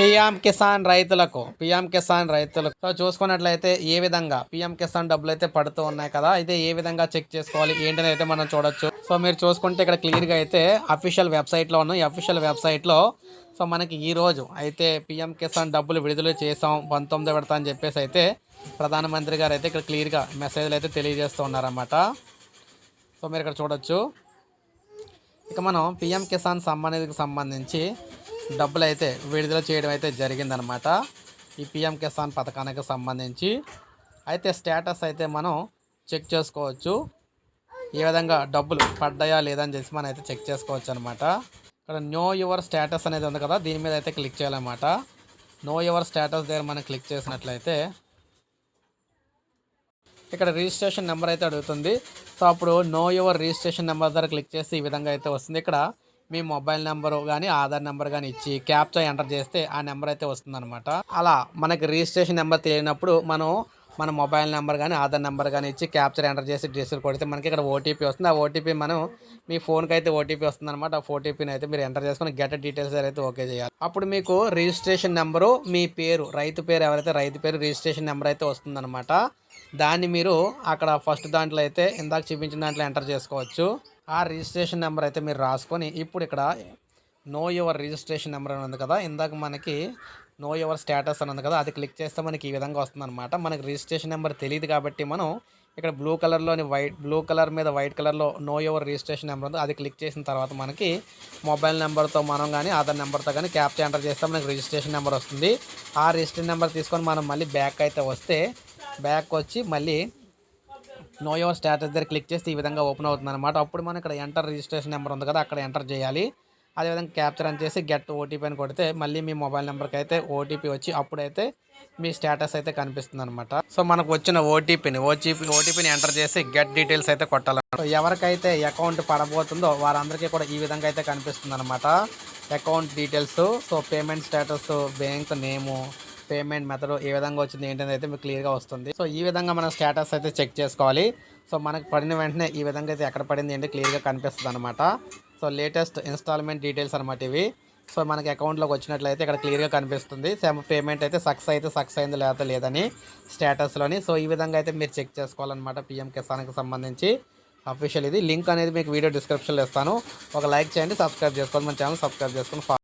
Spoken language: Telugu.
పిఎం కిసాన్ రైతులకు పిఎం కిసాన్ రైతులకు. సో చూసుకున్నట్లయితే ఏ విధంగా పిఎం కిసాన్ డబ్బులు అయితే పడుతూ ఉన్నాయి కదా అయితే ఏ విధంగా చెక్ చేసుకోవాలి ఏంటని అయితే మనం చూడొచ్చు. సో మీరు చూసుకుంటే ఇక్కడ క్లియర్గా అయితే అఫీషియల్ వెబ్సైట్లో ఉన్న ఈ అఫీషియల్ వెబ్సైట్లో సో మనకి ఈ రోజు అయితే పిఎం కిసాన్ డబ్బులు విడుదల చేసాం పంతొమ్మిది పెడతా అని చెప్పేసి అయితే ప్రధానమంత్రి గారు అయితే ఇక్కడ క్లియర్గా మెసేజ్లు అయితే తెలియజేస్తూ ఉన్నారన్నమాట. సో మీరు ఇక్కడ చూడొచ్చు. ఇక మనం పిఎం కిసాన్ సంబంధికి సంబంధించి డబ్బులు అయితే విడుదల చేయడం అయితే జరిగిందనమాట ఈ పిఎం కిసాన్ పథకానికి సంబంధించి అయితే స్టేటస్ అయితే మనం చెక్ చేసుకోవచ్చు. ఏ విధంగా డబ్బులు పడ్డాయా లేదా అని చెప్పి మనం అయితే చెక్ చేసుకోవచ్చు అనమాట ఇక్కడ నో యువర్ స్టేటస్ అనేది ఉంది కదా దీని మీద అయితే క్లిక్ చేయాలన్నమాట. నో యువర్ స్టేటస్ దగ్గర మనం క్లిక్ చేసినట్లయితే ఇక్కడ రిజిస్ట్రేషన్ నెంబర్ అయితే అడుగుతుంది. సో అప్పుడు నో యువర్ రిజిస్ట్రేషన్ నెంబర్ దగ్గర క్లిక్ చేసి ఈ విధంగా అయితే వస్తుంది. ఇక్కడ మీ మొబైల్ నెంబరు కానీ ఆధార్ నెంబర్ కానీ ఇచ్చి క్యాప్చా ఎంటర్ చేస్తే ఆ నెంబర్ అయితే వస్తుందన్నమాట. అలా మనకి రిజిస్ట్రేషన్ నెంబర్ తెలియనప్పుడు మనం మన మొబైల్ నెంబర్ కానీ ఆధార్ నెంబర్ కానీ ఇచ్చి క్యాప్చర్ ఎంటర్ చేసి డ్రెస్సులు కొడితే మనకి ఇక్కడ ఓటీపీ వస్తుంది. ఆ ఓటీపీ మనం మీ ఫోన్కి అయితే ఓటీపీ వస్తుంది అనమాట ఆ ఓటీపీని అయితే మీరు ఎంటర్ చేసుకుని గెట్ డీటెయిల్స్ అయితే ఓకే చేయాలి. అప్పుడు మీకు రిజిస్ట్రేషన్ నెంబరు మీ పేరు రైతు పేరు ఎవరైతే రైతు పేరు రిజిస్ట్రేషన్ నెంబర్ అయితే వస్తుందన్నమాట. దాన్ని మీరు అక్కడ ఫస్ట్ దాంట్లో అయితే ఇందాక చూపించిన దాంట్లో ఎంటర్ చేసుకోవచ్చు. ఆ రిజిస్ట్రేషన్ నెంబర్ అయితే మీరు రాసుకొని ఇప్పుడు ఇక్కడ నో యువర్ రిజిస్ట్రేషన్ నెంబర్ అని ఉంది కదా ఇందాక మనకి నో యువర్ స్టేటస్ అని ఉంది కదా అది క్లిక్ చేస్తే మనకి ఈ విధంగా వస్తుందన్నమాట. మనకి రిజిస్ట్రేషన్ నెంబర్ తెలియదు కాబట్టి మనం ఇక్కడ బ్లూ కలర్లోని వైట్ బ్లూ కలర్ మీద వైట్ కలర్లో నో యువర్ రిజిస్ట్రేషన్ నెంబర్ ఉంది అది క్లిక్ చేసిన తర్వాత మనకి మొబైల్ నెంబర్తో మనం కానీ ఆధార్ నెంబర్తో కానీ క్యాప్చర్ ఎంటర్ చేస్తే మనకి రిజిస్ట్రేషన్ నెంబర్ వస్తుంది. ఆ రిజిస్ట్రేషన్ నెంబర్ తీసుకొని మనం మళ్ళీ బ్యాక్ అయితే వస్తే బ్యాక్ వచ్చి మళ్ళీ నో యువర్ స్టేటస్ దగ్గర క్లిక్ చేస్తే ఈ విధంగా ఓపెన్ అవుతుంది అనమాట అప్పుడు మనం ఇక్కడ ఎంటర్ రిజిస్ట్రేషన్ నెంబర్ ఉంది కదా అక్కడ ఎంటర్ చేయాలి. అదేవిధంగా క్యాప్చర్ అని చేసి గెట్ ఓటీపీ అని కొడితే మళ్ళీ మీ మొబైల్ నెంబర్కి అయితే ఓటీపీ వచ్చి అప్పుడైతే మీ స్టేటస్ అయితే కనిపిస్తుంది అనమాట సో మనకు వచ్చిన ఓటీపీని ఓటీపీ ఓటీపీని ఎంటర్ చేసి గెట్ డీటెయిల్స్ అయితే కొట్టాలన్నమాట. ఎవరికైతే అకౌంట్ పడబోతుందో వారందరికీ కూడా ఈ విధంగా అయితే కనిపిస్తుంది అనమాట account details so payment status bank name payment method ఏ విధంగా వచ్చింది ఏంటనేది అయితే మీకు క్లియర్గా వస్తుంది. సో ఈ విధంగా మనం స్టేటస్ అయితే చెక్ చేసుకోవాలి. సో మనకు పడిన వెంటనే ఈ విధంగా అయితే ఎక్కడ పడింది ఏంటి క్లియర్గా కనిపిస్తుంది అనమాట సో లేటెస్ట్ ఇన్స్టాల్మెంట్ డీటెయిల్స్ అనమాట ఇవి. సో మనకి అకౌంట్లోకి వచ్చినట్లయితే ఇక్కడ క్లియర్గా కనిపిస్తుంది. సేమ్ పేమెంట్ అయితే సక్సెస్ అయితే సక్సెస్ అయింది లేదా లేదని స్టేటస్లోని సో ఈ విధంగా అయితే మీరు చెక్ చేసుకోవాలన్నమాట పిఎం కిసాన్కి సంబంధించి. అఫీషియల్ ఇది. లింక్ అనేది మీకు వీడియో డిస్క్రిప్షన్లో ఇస్తాను. ఒక లైక్ చేయండి సబ్స్క్రైబ్ చేసుకోండి. మన ఛానల్ సబ్స్క్రైబ్ చేసుకొని